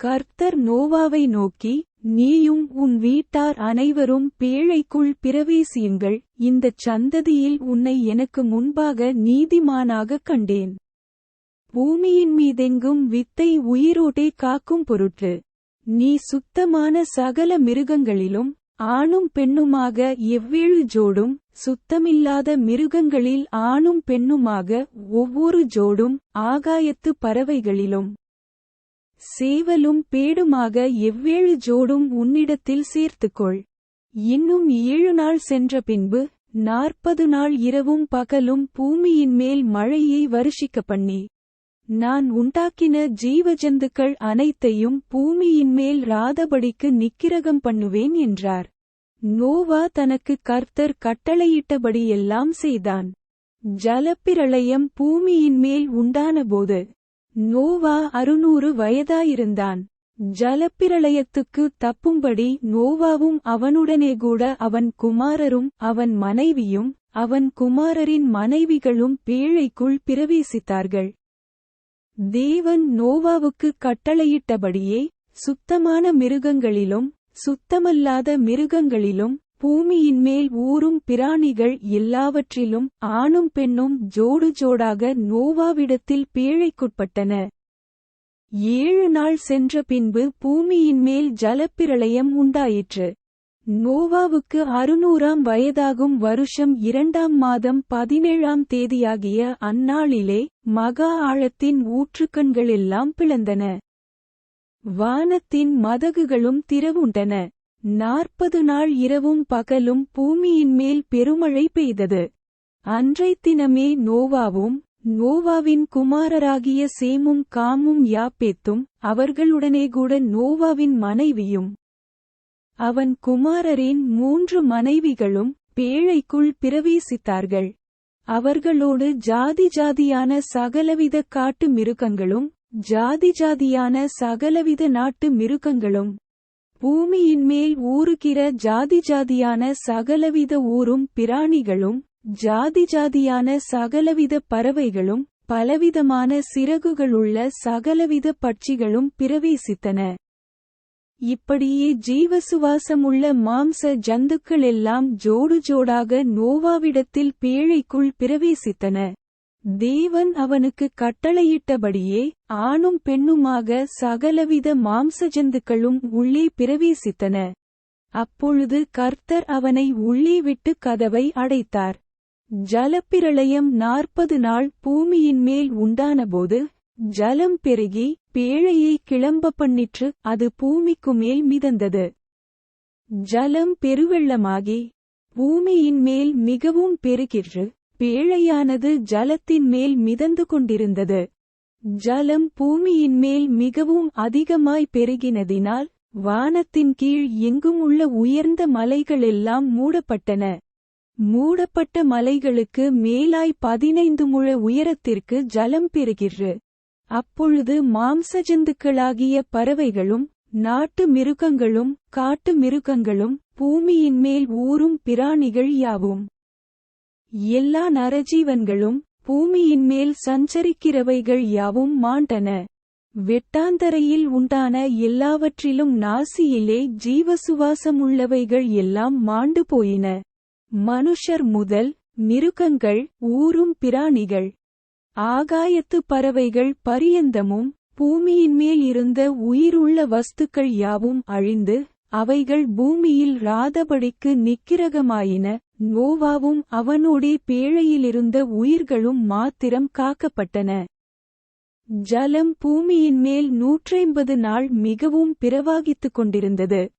கர்த்தர் நோவாவை நோக்கி நீயும் உன் வீட்டார் அனைவரும் பேழைக்குள் பிரவேசியுங்கள். இந்தச் சந்ததியில் உன்னை எனக்கு முன்பாக நீதிமானாகக் கண்டேன். பூமியின் மீதெங்கும் வித்தை உயிரோட்டே காக்கும் பொருட்டு. நீ சுத்தமான சகல மிருகங்களிலும் ஆணும் பெண்ணுமாக எவ்வேழு ஜோடும் சுத்தமில்லாத மிருகங்களில் ஆணும் பெண்ணுமாக ஒவ்வொரு ஜோடும் ஆகாயத்து பறவைகளிலும் சேவலும் பேடுமாக எவ்வேழு ஜோடும் உன்னிடத்தில் சேர்த்துக்கொள். இன்னும் ஏழு நாள் சென்ற பின்பு நாற்பது நாள் இரவும் பகலும் பூமியின் மேல் மழையை வருஷிக்க பண்ணி. நான் உண்டாக்கின ஜீவஜந்துக்கள் அனைத்தையும் பூமியின் மேல் ராதபடிக்கு நிக்கிரகம் பண்ணுவேன் என்றார். நோவா தனக்கு கர்த்தர் கட்டளையிட்டபடியெல்லாம் செய்தான். ஜலப்பிரளயம் பூமியின் மேல் உண்டானபோது நோவா அறுநூறு வயதாயிருந்தான். ஜலப்பிரளயத்துக்கு தப்பும்படி நோவாவும் அவனுடனே கூட அவன் குமாரரும் அவன் மனைவியும் அவன் குமாரரின் மனைவிகளும் பேழைக்குள் பிரவேசித்தார்கள். தேவன் நோவாவுக்கு கட்டளையிட்டபடியே சுத்தமான மிருகங்களிலும் சுத்தமல்லாத மிருகங்களிலும் பூமியின் மேல் ஊறும் பிராணிகள் எல்லாவற்றிலும் ஆணும் பெண்ணும் ஜோடு ஜோடாக நோவாவிடத்தில் பேழைக்குட்பட்டன. ஏழு நாள் சென்ற பின்பு பூமியின் மேல் ஜலப்பிரளயம் உண்டாயிற்று. நோவாவுக்கு அறுநூறாம் வயதாகும் வருஷம் இரண்டாம் மாதம் பதினேழாம் தேதியாகிய அந்நாளிலே மகா ஆழத்தின் ஊற்றுக்கண்களெல்லாம் பிளந்தன. வானத்தின் மதகுகளும் திறவுண்டன நாற்பது நாள் இரவும் பகலும் பூமியின் மேல் பெருமழை பெய்தது. அன்றைத் தினமே நோவாவும் நோவாவின் குமாரராகிய சேமும் காமும் யாப்பேத்தும் அவர்களுடனே கூட நோவாவின் மனைவியும் அவன் குமாரரின் மூன்று மனைவிகளும் பேழைக்குள் பிரவேசித்தார்கள். அவர்களோடு ஜாதி ஜாதியான சகலவித காட்டு மிருகங்களும் ஜாதி ஜாதியான சகலவித நாட்டு மிருகங்களும் பூமியின் மேல் ஊறுகிற ஜாதி ஜாதியான சகலவித ஊரும் பிராணிகளும் ஜாதி ஜாதியான சகலவித பறவைகளும் பலவிதமான சிறகுகளுள்ள சகலவித பட்சிகளும் பிரவேசித்தன. இப்படியே ஜீவசுவாசமுள்ள மாம்ச ஜந்துக்களெல்லாம் ஜோடு ஜோடாக நோவாவிடத்தில் பேழைக்குள் பிரவேசித்தன. தேவன் அவனுக்கு கட்டளையிட்டபடியே ஆணும் பெண்ணுமாக சகலவித மாம்சஜந்துக்களும் உள்ளே பிரவேசித்தன. அப்பொழுது கர்த்தர் அவனை உள்ளே விட்டு கதவை அடைத்தார். ஜலப்பிரளயம் நாற்பது நாள் பூமியின் மேல் உண்டானபோது ஜலம் பெருகி பேழையை கிளம்ப பண்ணிற்று அது பூமிக்கு மேல் மிதந்தது. ஜலம் பெருவெள்ளமாகி பூமியின் மேல் மிகவும் பெருகிற்று பேழையானது ஜலத்தின் மேல் மிதந்து கொண்டிருந்தது. ஜலம் பூமியின் மேல் மிகவும் அதிகமாய் பெருகினதினால் வானத்தின் கீழ் எங்கும் உள்ள உயர்ந்த மலைகளெல்லாம் மூடப்பட்டன. மூடப்பட்ட மலைகளுக்கு மேலாய் பதினைந்து முழ உயரத்திற்கு ஜலம் பெறுகிற்று அப்பொழுது மாம்சஜந்துக்களாகிய பறவைகளும் நாட்டு மிருகங்களும் காட்டு மிருகங்களும் பூமியின் மேல் ஊறும் பிராணிகள் யாவும். எல்லா நரஜீவன்களும் பூமியின் மேல் சஞ்சரிக்கிறவைகள் யாவும் மாண்டன. வெட்டாந்தரையில் உண்டான எல்லாவற்றிலும் நாசியிலே ஜீவசுவாசமுள்ளவைகள் எல்லாம் மாண்டு போயின. மனுஷர் முதல் மிருகங்கள் ஊரும் பிராணிகள் ஆகாயத்து பறவைகள் பரியந்தமும் பூமியின் மேல் இருந்த உயிருள்ள வஸ்துக்கள் யாவும் அழிந்து அவைகள் பூமியில் ராதபடிக்கு நிக்கிரகமாயின. நோவாவும் அவனோடே பேழையிலிருந்த உயிர்களும் மாத்திரம் காக்கப்பட்டன. ஜலம் பூமியின் மேல் நூற்றைம்பது நாள் மிகவும் பிரவாகித்துக் கொண்டிருந்தது.